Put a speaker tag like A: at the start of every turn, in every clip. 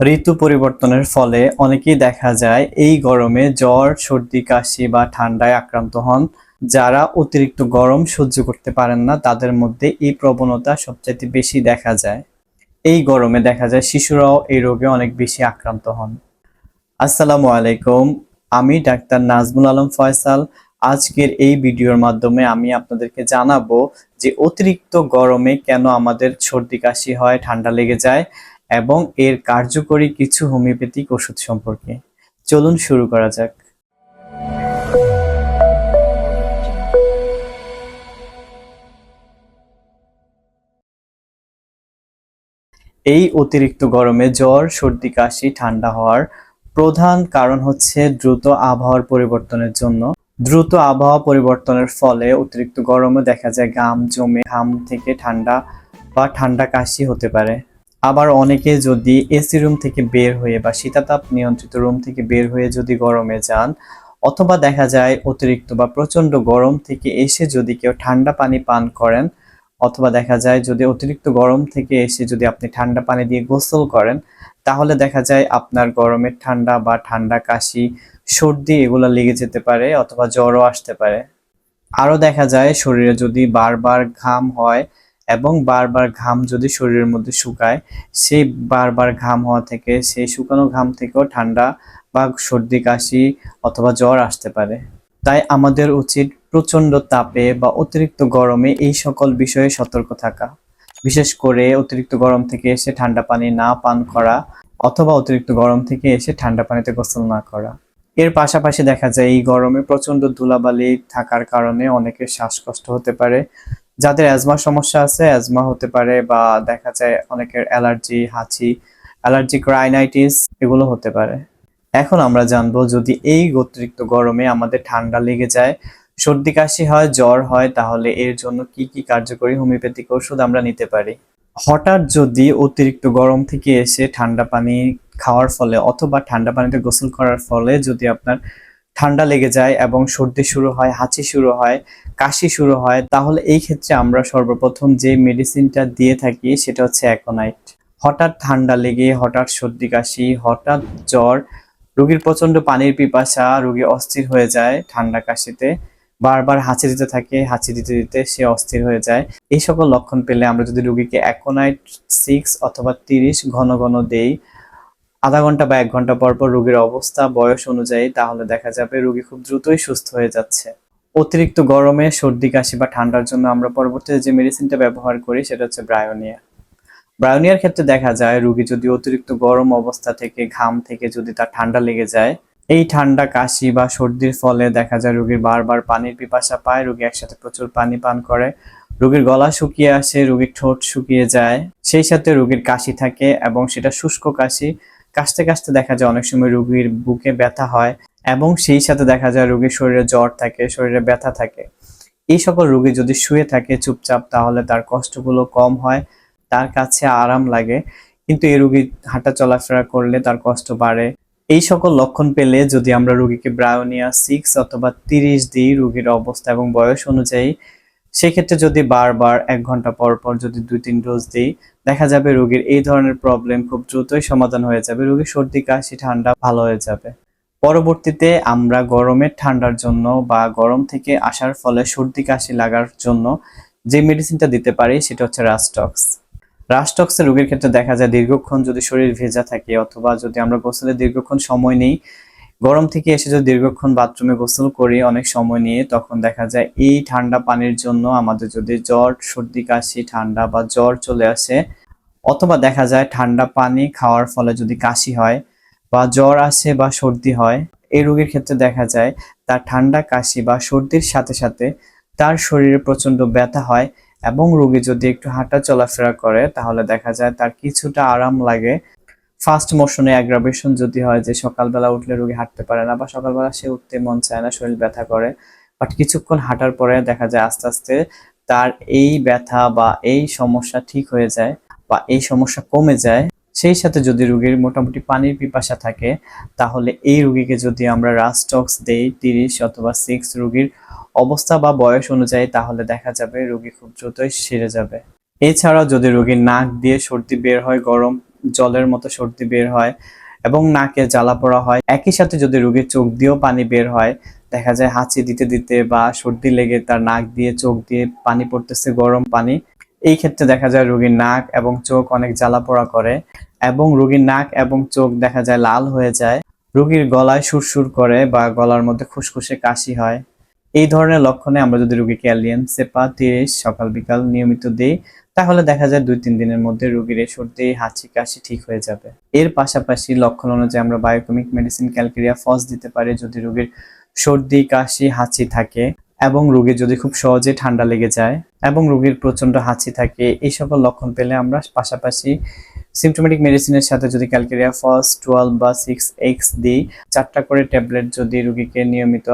A: ঋতু পরিবর্তনের ফলে অনেকেই দেখা যায় এই গরমে জ্বর, সর্দি, কাশি বা ঠান্ডায় আক্রান্ত হন। যারা অতিরিক্ত গরম সহ্য করতে পারেন না, তাদের মধ্যে এই প্রবণতা সবচাইতে বেশি দেখা যায়। এই গরমে দেখা যায় শিশুরাও এই রোগে অনেক বেশি আক্রান্ত হন। আসসালামু আলাইকুম, আমি ডাক্তার নাজমুল আলম ফয়সাল। আজকের এই ভিডিওর মাধ্যমে আমি আপনাদেরকে জানাব যে অতিরিক্ত গরমে কেন আমাদের সর্দি, কাশি হয়, ঠান্ডা লেগে যায়। এবং এর কার্যকরী কিছু হোমিওপ্যাথিক ওষুধ সম্পর্কে। চলুন শুরু করা যাক। এই অতিরিক্ত গরমে জ্বর, সর্দি, কাশি, ঠান্ডা হওয়ার প্রধান কারণ হচ্ছে দ্রুত আবহাওয়ার পরিবর্তনের জন্য। দ্রুত আবহাওয়া পরিবর্তনের ফলে অতিরিক্ত গরমে দেখা যায় ঘাম জমে, ঘাম থেকে ঠান্ডা বা ঠান্ডা কাশি হতে পারে। আবার অনেকে যদি এসি রুম থেকে বের হয়ে বা শীতাতাপ নিয়ন্ত্রিত রুম থেকে বের হয়ে যদি গরমে যান, অথবা দেখা যায় অতিরিক্ত বা প্রচণ্ড গরম থেকে এসে যদি কেউ ঠান্ডা পানি পান করেন, অথবা দেখা যায় যদি অতিরিক্ত গরম থেকে এসে যদি আপনি ঠান্ডা পানি দিয়ে গোসল করেন, তাহলে দেখা যায় আপনার গরমের ঠান্ডা বা ঠান্ডা কাশি, সর্দি এগুলো লেগে যেতে পারে অথবা জ্বরও আসতে পারে। আরও দেখা যায় শরীরে যদি বারবার ঘাম হয় এবং বারবার ঘাম যদি শরীরের মধ্যে শুকায়, সেই বারবার ঘাম হওয়া থেকে, সেই শুকানো ঘাম থেকেও ঠান্ডা বা সর্দি, কাশি অথবা জ্বর আসতে পারে। তাই আমাদের উচিত প্রচণ্ড তাপে বা অতিরিক্ত গরমে এই সকল বিষয়ে সতর্ক থাকা। বিশেষ করে অতিরিক্ত গরম থেকে এসে ঠান্ডা পানি না পান করা অথবা অতিরিক্ত গরম থেকে এসে ঠান্ডা পানিতে গোসল না করা। এর পাশাপাশি দেখা যায়, এই গরমে প্রচণ্ড ধুলাবালি থাকার কারণে অনেকের শ্বাসকষ্ট হতে পারে। যাদের অ্যাজমার সমস্যা আছে অ্যাজমা হতে পারে বা দেখা যায় অনেকের অ্যালার্জি হাঁচি অ্যালার্জিক রাইনাইটিস এগুলো হতে পারে। এখন আমরা জানব যদি এই অতিরিক্ত গরমে আমাদের ঠান্ডা লেগে যায়, সর্দি, কাশি হয়, জ্বর হয়, তাহলে এর জন্য কি কি কার্যকরী হোমিওপ্যাথিক ওষুধ আমরা নিতে পারি? হঠাৎ যদি অতিরিক্ত গরম থেকে এসে ঠান্ডা পানি খাওয়ার ফলে অথবা ঠান্ডা পানিতে গোসল করার ফলে যদি আপনার ঠান্ডা লেগে যায় এবং সর্দি শুরু হয়, হাঁচি শুরু হয়, কাশি শুরু হয়, তাহলে এই ক্ষেত্রে আমরা সর্বপ্রথম যে মেডিসিনটা দিয়ে থাকি সেটা হচ্ছে অ্যাকোনাইট হঠাৎ ঠান্ডা লেগে, হঠাৎ সর্দি কাশি, হঠাৎ জ্বর, রোগীর প্রচণ্ড পানির পিপাসা, রোগী অস্থির হয়ে যায় ঠান্ডা কাশিতে, বারবার হাঁচি দিতে থাকে, হাঁচি দিতে দিতে সে অস্থির হয়ে যায়। এই সকল লক্ষণ পেলে আমরা যদি রোগীকে অ্যাকোনাইট সিক্স অথবা তিরিশ ঘন ঘন দেই আধা ঘণ্টা বা এক ঘণ্টা পর পর রোগীর অবস্থা, বয়স অনুযায়ী তাহলে দেখা যাবে রোগী খুব দ্রুতই সুস্থ হয়ে যাচ্ছে। অতিরিক্ত গরমে, সর্দি, কাশি বা ঠান্ডার জন্য আমরা পরবর্তীতে যে মেডিসিনটা ব্যবহার করি সেটা হচ্ছে ব্রায়োনিয়া ব্রায়োনিয়ার ক্ষেত্রে দেখা যায়, রোগী যদি অতিরিক্ত গরম অবস্থা থেকে, ঘাম থেকে যদি তার ঠান্ডা লেগে যায়, এই ঠান্ডা, কাশি বা সর্দির ফলে দেখা যায় রোগীর বারবার পানির পিপাসা পায়, রোগী একসাথে প্রচুর পানি পান করে, রোগীর গলা শুকিয়ে আসে, রোগীর ঠোঁট শুকিয়ে যায়, সেই সাথে রোগীর কাশি থাকে এবং সেটা শুষ্ক কাশি কাশতে কাশতে দেখা যায় অনেক সময় রোগীর বুকে ব্যথা হয় এবং সেই সাথে দেখা যায় রোগীর শরীরে জ্বর থাকে, শরীরে ব্যথা থাকে। এই সকল রোগী যদি শুয়ে থাকে চুপচাপ, তাহলে তার কষ্টগুলো কম হয়, তার কাছে আরাম লাগে। কিন্তু এই রোগী হাঁটা চলাফেরা করলে তার কষ্ট বাড়ে। এই সকল লক্ষণ পেলে যদি আমরা রোগীকে ব্রায়োনিয়া সিক্স অথবা তিরিশ দিই রোগীর অবস্থা এবং বয়স অনুযায়ী সেক্ষেত্রে যদি বারবার এক ঘণ্টা পর পর যদি দুই, তিন ডোজ দিই, দেখা যাবে রোগীর এই ধরনের প্রবলেম খুব দ্রুতই সমাধান হয়ে যাবে। রোগীর সর্দি, কাশি, ঠান্ডা ভালো হয়ে যাবে। পরবর্তীতে আমরা গরমের ঠান্ডার জন্য বা গরম থেকে আসার ফলে সর্দি, কাশি লাগার জন্য যে মেডিসিনটা দিতে পারি, সেটা হচ্ছে রাস্টক্স রাস্টক্সের রোগীর ক্ষেত্রে দেখা যায় দীর্ঘক্ষণ যদি শরীর ভেজা থাকে অথবা যদি আমরা গোসলে দীর্ঘক্ষণ সময় নেই গরম থেকে এসে যদি দীর্ঘক্ষণ বাথরুমে গোসল করি অনেক সময় নিয়ে, তখন দেখা যায় এই ঠান্ডা পানির জন্য আমাদের যদি জ্বর, সর্দি, কাশি, ঠান্ডা বা জ্বর চলে আসে, অথবা দেখা যায় ঠান্ডা পানি খাওয়ার ফলে যদি কাশি হয় বা জ্বর আসে বা সর্দি হয়, এই রোগীর ক্ষেত্রে দেখা যায় তার ঠান্ডা, কাশি বা সর্দির সাথে সাথে তার শরীরে প্রচণ্ড ব্যথা হয় এবং রোগী যদি একটু হাঁটা চলাফেরা করে, তাহলে দেখা যায় তার কিছুটা আরাম লাগে ফার্স্ট মোশনে অ্যাগ্রাভেশন যদি হয় যে সকালবেলা উঠলে রোগী হাঁটতে পারে না বা সকালবেলা সে উঠতে মন চায় না, শরীর ব্যথা করে বাট কিছুক্ষণ হাঁটার পরে দেখা যায় আস্তে আস্তে তার এই ব্যথা বা এই সমস্যা ঠিক হয়ে যায় বা এই সমস্যা কমে যায়। সেই সাথে যদি রোগীর মোটামুটি পানির পিপাসা থাকে, তাহলে এই রোগীকে যদি আমরা রাস্টক্স দেই তিরিশ অথবা সিক্স রোগীর অবস্থা বা বয়স অনুযায়ী, তাহলে দেখা যাবে রোগী খুব দ্রুতই সেরে যাবে। এছাড়াও যদি রোগীর নাক দিয়ে সর্দি বের হয় গরম জলের মতো সর্দি বের হয় এবং নাকে জ্বালা পোড়া হয়। একই সাথে যদি রোগীর চোখ দিয়েও পানি বের হয়, দেখা যায় হাঁচি দিতে দিতে বা সর্দি লেগে তার নাক দিয়ে চোখ দিয়ে পানি পড়তেছে গরম পানি। এই ক্ষেত্রে দেখা যায় রোগীর নাক এবং চোখ অনেক জ্বালা পোড়া করে এবং রোগীর নাক এবং চোখ দেখা যায় লাল হয়ে যায়। রোগীর গলায় সুরসুর করে বা গলার মধ্যে খুসখুসে কাশি হয়। এই ধরনের লক্ষণে আমরা যদি রোগীকে অ্যালিয়াম সেপা তিরিশ সকাল, বিকাল নিয়মিত দিই, তাহলে দেখা যায় দুই তিন দিনের মধ্যে রোগীর সর্দি, হাঁচি, কাশি ঠিক হয়ে যাবে। এর পাশাপাশি লক্ষণ অনুযায়ী আমরা বায়োকেমিক মেডিসিন ক্যালকেরিয়া ফস দিতে পারি যদি রোগীর সর্দি, কাশি, হাঁচি থাকে এবং রোগীর যদি খুব সহজে ঠান্ডা লেগে যায় এবং রোগীর প্রচণ্ড হাঁচি থাকে, এই সকল লক্ষণ পেলে আমরা পাশাপাশি সিমটোমেটিক মেডিসিনের সাথে যদি ক্যালকেরিয়া ফস টুয়েলভ বা সিক্স এক্স দিই, চারটা করে ট্যাবলেট যদি রোগীকে নিয়মিত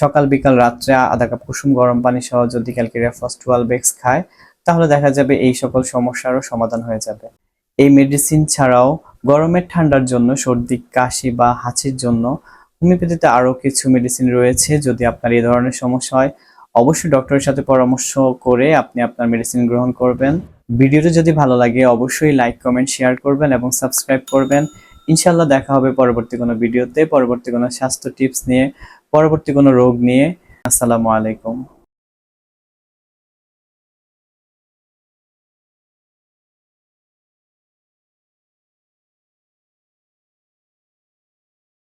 A: সকাল, বিকাল, রাত্রে আধা কাপ, কুসুম, গরম পানি সহ যদি ক্যালকেরিয়া ফার্স্ট টুয়েলভ এক্স খায়, তাহলে দেখা যাবে এই সকল সমস্যারও সমাধান হয়ে যাবে। এই মেডিসিন ছাড়াও গরমের ঠান্ডার জন্য সর্দি, কাশি বা হাঁচির জন্য হোমিওপ্যাথিতে আরও কিছু মেডিসিন রয়েছে যদি আপনার এই ধরনের সমস্যা হয়। অবশ্যই ডক্টরের সাথে পরামর্শ করে আপনি আপনার মেডিসিন গ্রহণ করবেন। ভিডিওটি যদি ভালো লাগে, অবশ্যই লাইক, কমেন্ট, শেয়ার করবেন এবং সাবস্ক্রাইব করবেন। ইনশাল্লাহ দেখা হবে পরবর্তী কোনো ভিডিওতে। পরবর্তী কোনো স্বাস্থ্য টিপস নিয়ে, পরবর্তী কোনো রোগ নিয়ে। আসসালামু আলাইকুম।